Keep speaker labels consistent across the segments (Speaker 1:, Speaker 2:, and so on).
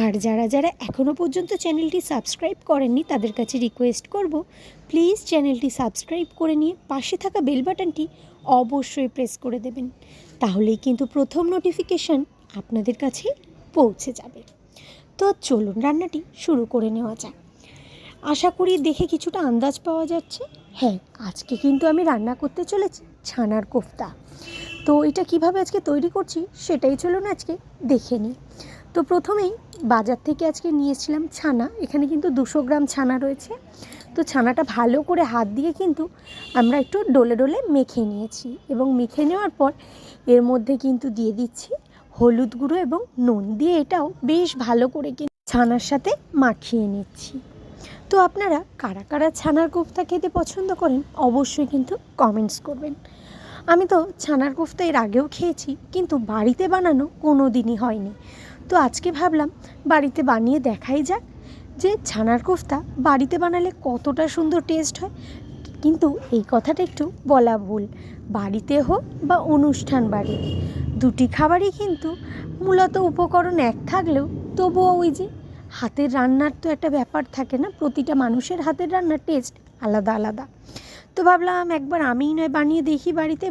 Speaker 1: আর যারা যারা এখনও পর্যন্ত চ্যানেলটি সাবস্ক্রাইব করেননি, তাদের কাছে রিকোয়েস্ট করব প্লিজ চ্যানেলটি সাবস্ক্রাইব করে নিয়ে পাশে থাকা বেল বাটনটি অবশ্যই প্রেস করে দেবেন। তাহলেই কিন্তু প্রথম নোটিফিকেশান আপনাদের কাছে পৌঁছে যাবে। তো চলুন রান্নাটি শুরু করে নেওয়া যাক। আশা করি দেখে কিছুটা আন্দাজ পাওয়া যাচ্ছে। হ্যাঁ আজকে কিন্তু আমি রান্না করতে চলেছি ছানার কোফতা। তো এটা কীভাবে আজকে তৈরি করছি সেটাই চলুন আজকে দেখে নিই। তো প্রথমেই বাজার থেকে আজকে নিয়েছিলাম ছানা। এখানে কিন্তু দুশো গ্রাম ছানা রয়েছে। তো ছানাটা ভালো করে হাত দিয়ে কিন্তু আমরা একটু ডলে ডলে মেখে নিয়েছি এবং মেখে নেওয়ার পর এর মধ্যে কিন্তু দিয়ে দিচ্ছি হলুদ গুঁড়ো এবং নুন দিয়ে এটাও বেশ ভালো করে কিন্তু ছানার সাথে মাখিয়ে নিচ্ছি। তো আপনারা কারা কারা ছানার কোফতা খেতে পছন্দ করেন অবশ্যই কিন্তু কমেন্টস করবেন। আমি তো ছানার কোফতা এর আগেও খেয়েছি, কিন্তু বাড়িতে বানানো কোনো দিনই হয়নি। তো আজকে ভাবলাম বাড়িতে বানিয়ে দেখাই যাক যে ছানার কোফতা বাড়িতে বানালে কতটা সুন্দর টেস্ট হয়। কিন্তু এই কথাটা একটু বলা ভুল। বাড়িতে হোক বা অনুষ্ঠান বাড়ি, দুটি খাবারই কিন্তু মূলত উপকরণ এক থাকলেও তবুও ওই যে হাতের রান্নার তো একটা ব্যাপার থাকে না, প্রতিটা মানুষের হাতের রান্নার টেস্ট আলাদা আলাদা। তো ভাবলাম একবার আমিই নয় বানিয়ে দেখি বাড়িতে।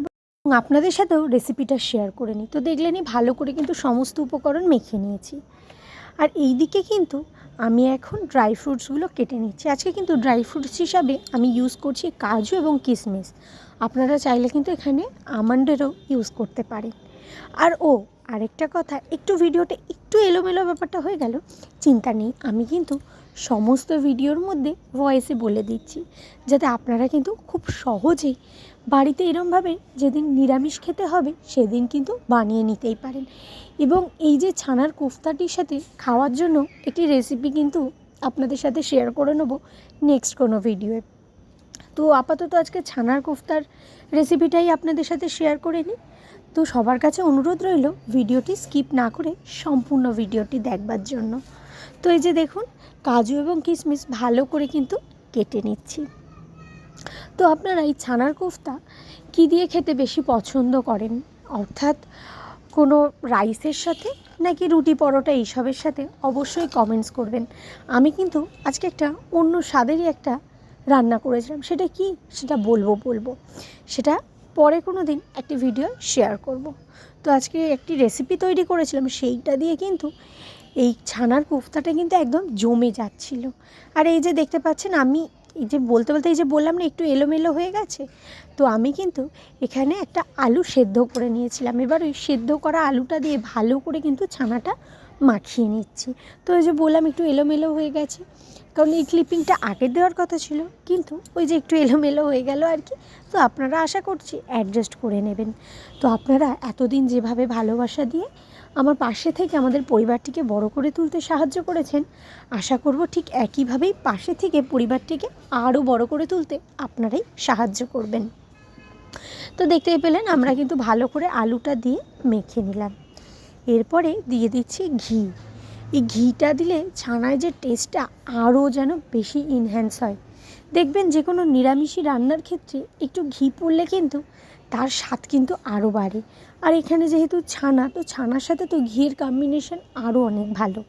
Speaker 1: এবং আপনাদের সাথেও রেসিপিটা শেয়ার করে নিই। তো দেখলেনই ভালো করে কিন্তু সমস্ত উপকরণ মেখে নিয়েছি। আর এই দিকে কিন্তু আমি এখন ড্রাই ফ্রুটসগুলো কেটে নিচ্ছি। আজকে কিন্তু ড্রাই ফ্রুটস হিসাবে আমি ইউজ করছি কাজু এবং কিশমিশ আপনারা চাইলে কিন্তু এখানে আমন্ডেরও ইউজ করতে পারেন। আর ও, আরেকটা কথা, একটু ভিডিওটা একটু এলোমেলো ব্যাপারটা হয়ে গেল। চিন্তা নেই, আমি কিন্তু সমস্ত ভিডিওর মধ্যে ভয়েসে বলে দিচ্ছি, যাতে আপনারা কিন্তু খুব সহজেই বাড়িতে এরমভাবে যেদিন নিরামিষ খেতে হবে, সেদিন কিন্তু বানিয়ে নিতেই পারেন। এবং এই যে ছানার কোফতাটির সাথে খাওয়ার জন্য একটি রেসিপি কিন্তু আপনাদের সাথে শেয়ার করে নেব নেক্সট কোনো ভিডিওয়ে তো আপাতত আজকে ছানার কোফতার রেসিপিটাই আপনাদের সাথে শেয়ার করে নিই। তো সবার কাছে অনুরোধ রইল ভিডিওটি স্কিপ না করে সম্পূর্ণ ভিডিওটি দেখবার জন্য। তো এই যে দেখুন, কাজু এবং কিশমিশ ভালো করে কিন্তু কেটে নিচ্ছি। তো আপনারা এই ছানার কোফতা কী দিয়ে খেতে বেশি পছন্দ করেন? অর্থাৎ কোনো রাইসের সাথে নাকি রুটি পরোটা এইসবের সাথে? অবশ্যই কমেন্টস করবেন। আমি কিন্তু আজকে একটা অন্য স্বাদেরই একটা রান্না করেছিলাম। সেটা কি? সেটা বলব বলব। সেটা পরে কোনো দিন একটি ভিডিও শেয়ার করব। তো আজকে একটি রেসিপি তৈরি করেছিলাম, সেইটা দিয়ে কিন্তু এই ছানার কোফতাটা কিন্তু একদম জমে যাচ্ছিল। আর এই যে দেখতে পাচ্ছেন, আমি এই যে বলতে বলতে এই যে বললাম না, একটু এলোমেলো হয়ে গেছে, তো আমি কিন্তু এখানে একটা আলু সেদ্ধ করে নিয়েছিলাম। এবার ওই সেদ্ধ করা আলুটা দিয়ে ভালো করে কিন্তু ছানাটা মাখিয়ে নিচ্ছি। তো ওই যে বললাম, একটু এলোমেলো হয়ে গেছে কারণ এই ক্লিপিংটা আগে দেওয়ার কথা ছিল, কিন্তু ওই যে একটু এলোমেলো হয়ে গেল আর কি। তো আপনারা আশা করছি অ্যাডজাস্ট করে নেবেন। তো আপনারা এতদিন যেভাবে ভালোবাসা দিয়ে আমার পাশে থেকে আমাদের পরিবারটিকে বড় করে তুলতে সাহায্য করেছেন, আশা করব ঠিক একইভাবেই পাশে থেকে পরিবারটিকে আরও বড় করে তুলতে আপনারাই সাহায্য করবেন। তো দেখতেই পেলেন আমরা কিন্তু ভালো করে আলুটা দিয়ে মেখে নিলাম। এরপরে দিয়ে দিচ্ছি ঘি। এই ঘিটা দিলে ছানায় যে টেস্টটা আরও যেন বেশি ইনহ্যান্স হয়। দেখবেন যে কোনো নিরামিষই রান্নার ক্ষেত্রে একটু ঘি পড়লে কিন্তু তার স্বাদ কিন্তু আরও বাড়ে। আর এখানে যেহেতু ছানা, তো ছানার সাথে তো ঘিয়ের কম্বিনেশন আরও অনেক ভালো।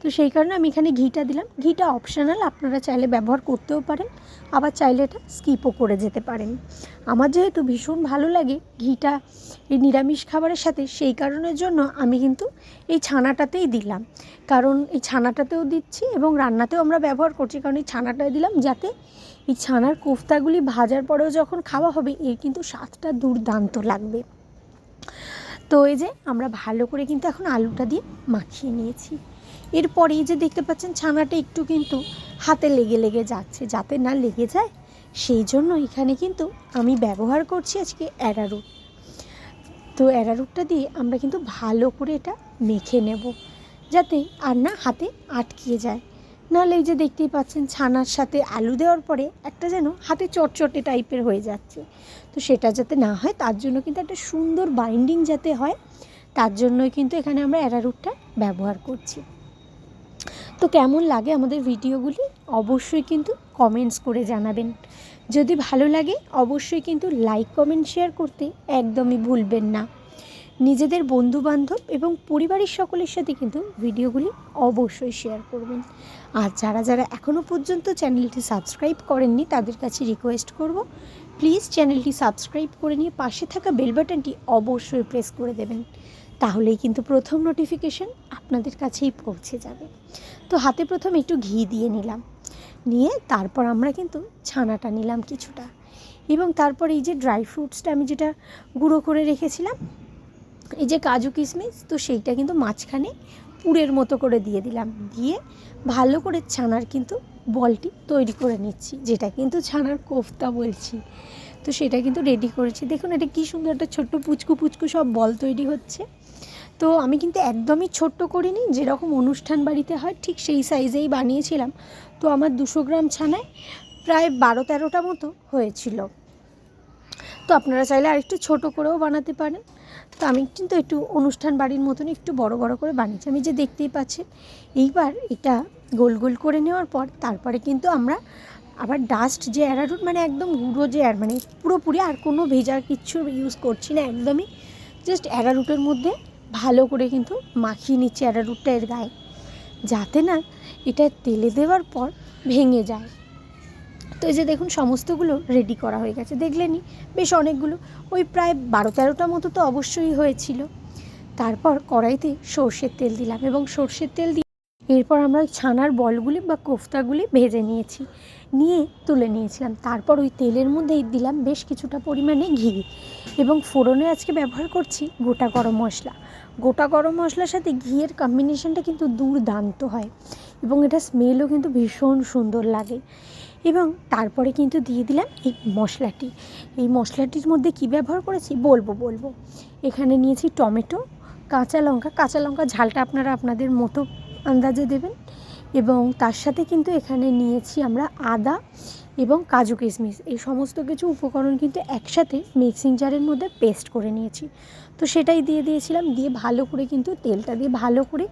Speaker 1: তো সেই কারণে আমি এখানে ঘিটা দিলাম। ঘিটা অপশানাল আপনারা চাইলে ব্যবহার করতেও পারেন, আবার চাইলে এটা স্কিপও করে যেতে পারেন। আমার যেহেতু ভীষণ ভালো লাগে ঘিটা এই নিরামিষ খাবারের সাথে, সেই কারণের জন্য আমি কিন্তু এই ছানাটাতেই দিলাম। কারণ এই ছানাটাতেও দিচ্ছি এবং রান্নাতেও আমরা ব্যবহার করছি, কারণ এই ছানাটাই দিলাম যাতে এই ছানার কোফতাগুলি ভাজার পরেও যখন খাওয়া হবে, এর কিন্তু স্বাদটা দুর্দান্ত লাগবে। তো এই যে আমরা ভালো করে কিন্তু এখন আলুটা দিয়ে মাখিয়ে নিয়েছি। এরপরে এই যে দেখতে পাচ্ছেন ছানাটা একটু কিন্তু হাতে লেগে লেগে যাচ্ছে, যাতে না লেগে যায়। সেই জন্য এখানে কিন্তু আমি ব্যবহার করছি আজকে অ্যারারুট। তো অ্যারারুটটা দিয়ে আমরা কিন্তু ভালো করে এটা মেখে নেব, যাতে আর না হাতে আটকিয়ে যায়। নাহলে এই যে দেখতেই পাচ্ছেন ছানার সাথে আলু দেওয়ার পরে একটা যেন হাতে চটচটে টাইপের হয়ে যাচ্ছে। তো সেটা যাতে না হয়, তার জন্য কিন্তু একটা সুন্দর বাইন্ডিং যাতে হয়, তার জন্যই কিন্তু এখানে আমরা অ্যারারুটটা ব্যবহার করছি। তো কেমন লাগে আমাদের ভিডিওগুলি? অবশ্যই কিন্তু কমেন্টস করে জানাবেন। যদি ভালো লাগে, অবশ্যই কিন্তু লাইক কমেন্ট শেয়ার করতে একদমই ভুলবেন না। নিজেদের বন্ধুবান্ধব এবং পরিবারের সকলের সাথে কিন্তু ভিডিওগুলি অবশ্যই শেয়ার করবেন। আর যারা যারা এখনও পর্যন্ত চ্যানেলটি সাবস্ক্রাইব করেননি, তাদের কাছে রিকোয়েস্ট করব প্লিজ চ্যানেলটি সাবস্ক্রাইব করে নিয়ে পাশে থাকা বেল বাটনটি অবশ্যই প্রেস করে দেবেন। তাহলেই কিন্তু প্রথম নোটিফিকেশন আপনাদের কাছেই পৌঁছে যাবে। তো হাতে প্রথম একটু ঘি দিয়ে নিলাম। নিয়ে তারপর আমরা কিন্তু ছানাটা নিলাম কিছুটা। এবং তারপর এই যে ড্রাই ফ্রুটসটা আমি যেটা গুঁড়ো করে রেখেছিলাম এই যে কাজু কিশমিশ, তো সেইটা কিন্তু মাঝখানে পুরের মতো করে দিয়ে দিলাম। দিয়ে ভালো করে ছানার কিন্তু বলটি তৈরি করে নিচ্ছি, যেটা কিন্তু ছানার কোফতা বলছি। তো সেটা কিন্তু রেডি করেছি। দেখুন এটা কী সুন্দর একটা ছোট্ট পুচকু পুচকু সব বল তৈরি হচ্ছে। তো আমি কিন্তু একদমই ছোট্ট করিনি, যেরকম অনুষ্ঠান বাড়িতে হয় ঠিক সেই সাইজেই বানিয়েছিলাম। তো আমার দুশো গ্রাম ছানায় প্রায় বারো তেরোটা মতো হয়েছিল। তো আপনারা চাইলে আরেকটু ছোট করেও বানাতে পারেন। তো আমি কিন্তু একটু অনুষ্ঠান বাড়ির মতন একটু বড় বড় করে বানিয়েছি। আমি যে দেখতেই পাচ্ছেন, এইবার এটা গোল গোল করে নেওয়ার পর তারপরে কিন্তু আমরা আবার ডাস্ট যে অ্যারারুট মানে একদম গুঁড়ো যে আর মানে পুরোপুরি আর কোনো ভেজা কিচ্ছু ইউজ করছি না, একদমই জাস্ট অ্যারারুটের মধ্যে ভালো করে কিন্তু মাখিয়ে নিচ্ছি অ্যারারুটটা এর গায়ে। যাতে না এটা তেলে দেওয়ার পর ভেঙে যায়। তো এই যে দেখুন, সমস্তগুলো রেডি করা হয়ে গেছে। দেখলেনি বেশ অনেকগুলো। ওই প্রায় বারো তেরোটা মতো তো অবশ্যই হয়েছিল। তারপর কড়াইতে সর্ষের তেল দিলাম এবং সর্ষের তেল দিয়ে এরপর আমরা ওই ছানার বলগুলি বা কোফতাগুলি ভেজে নিয়েছি, নিয়ে তুলে নিয়েছিলাম। তারপর ওই তেলের মধ্যেই দিলাম বেশ কিছুটা পরিমাণে ঘি এবং ফোড়নে আজকে ব্যবহার করছি গোটা গরম মশলা। গোটা গরম মশলার সাথে ঘিয়ের কম্বিনেশনটা কিন্তু দুর্দান্ত হয় এবং এটা স্মেলও কিন্তু ভীষণ সুন্দর লাগে। এবং তারপরে কিন্তু দিয়ে দিলাম এই মশলাটি। এই মশলাটির মধ্যে কি ব্যবহার করেছি? বলব বলব। এখানে নিয়েছি টমেটো, কাঁচা লঙ্কা। কাঁচা লঙ্কা ঝালটা আপনারা আপনাদের মতো আন্দাজে দেবেন। এবং তার সাথে কিন্তু এখানে নিয়েছি আমরা আদা এবং কাজু কিশমিশ। এই সমস্ত কিছু উপকরণ কিন্তু একসাথে মিক্সিং জারের মধ্যে পেস্ট করে নিয়েছি। তো সেটাই দিয়ে দিয়েছিলাম। দিয়ে ভালো করে কিন্তু তেলটা দিয়ে ভালো করে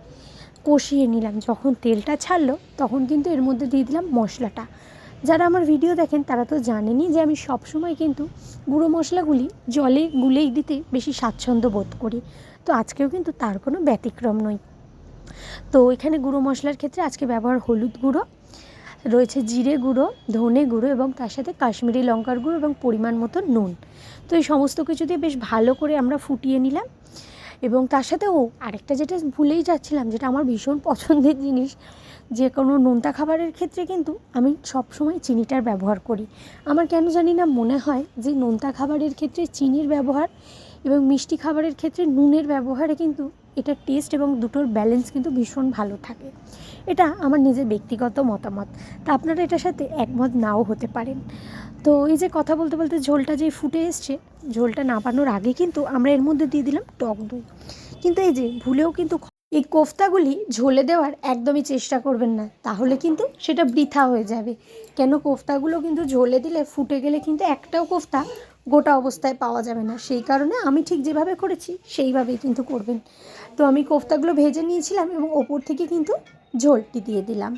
Speaker 1: কষিয়ে নিলাম। যখন তেলটা ছাড়লো, তখন কিন্তু এর মধ্যে দিয়ে দিলাম মশলাটা। যারা আমার ভিডিও দেখেন, তারা তো জানেনই যে আমি সবসময় কিন্তু গুঁড়ো মশলাগুলি জলে গুলেই দিতে বেশি স্বাচ্ছন্দ্য বোধ করি। তো আজকেও কিন্তু তার কোনো ব্যতিক্রম নয়। তো এখানে গুঁড়ো মশলার ক্ষেত্রে আজকে ব্যবহার হলুদ গুঁড়ো, রয়েছে জিরে গুঁড়ো, ধনে গুঁড়ো এবং তার সাথে কাশ্মীরি লঙ্কার গুঁড়ো এবং পরিমাণ মতো নুন। তো এই সমস্ত কিছু দিয়ে বেশ ভালো করে আমরা ফুটিয়ে নিলাম এবং তার সাথে ও আরেকটা যেটা ভুলেই যাচ্ছিলাম, যেটা আমার ভীষণ পছন্দের জিনিস যে কোনো নোনতা খাবারের ক্ষেত্রে কিন্তু আমি সবসময় চিনিটার ব্যবহার করি। আমার কেন জানি না মনে হয় যে নোনতা খাবারের ক্ষেত্রে চিনির ব্যবহার এবং মিষ্টি খাবারের ক্ষেত্রে নুনের ব্যবহারে কিন্তু এটার টেস্ট এবং দুটোর ব্যালেন্স কিন্তু ভীষণ ভালো থাকে। এটা আমার নিজের ব্যক্তিগত মতামত। তা আপনারা এটার সাথে একমত নাও হতে পারেন। তো এই যে কথা বলতে বলতে ঝোলটা যে ফুটে এসছে, ঝোলটা নাপানোর আগে কিন্তু আমরা এর মধ্যে দিয়ে দিলাম টক দই। কিন্তু এই যে ভুলেও কিন্তু এই কোফতাগুলি ঝোলে দেওয়ার একদমই চেষ্টা করবেন না, তাহলে কিন্তু সেটা বৃথা হয়ে যাবে। কেন কোফতাগুলো কিন্তু ঝোলে দিলে ফুটে গেলে কিন্তু একটাও কোফতা গোটা অবস্থায় পাওয়া যাবে না। সেই কারণে আমি ঠিক যেভাবে করেছি, সেইভাবেই কিন্তু করবেন। তো আমি কোফতাগুলো ভেজে নিয়েছিলাম এবং ওপর থেকে কিন্তু ঝোলটি দিয়ে দিলাম।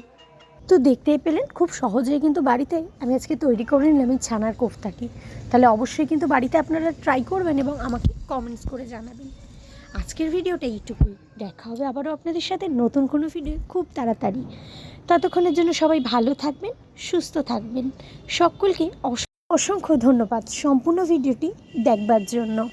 Speaker 1: তো দেখতেই পেলেন, খুব সহজেই কিন্তু বাড়িতে আমি আজকে তৈরি করে নিলাম এই ছানার কোফতাটি। তাহলে অবশ্যই কিন্তু বাড়িতে আপনারা ট্রাই করবেন এবং আমাকে কমেন্টস করে জানাবেন। আজকের ভিডিওটা এইটুকুই। দেখা হবে আবারও আপনাদের সাথে নতুন কোনো ভিডিও খুব তাড়াতাড়ি। ততক্ষণের জন্য সবাই ভালো থাকবেন, সুস্থ থাকবেন। সকলকে অস- অসংখ্য ধন্যবাদ সম্পূর্ণ ভিডিওটি দেখবার জন্য।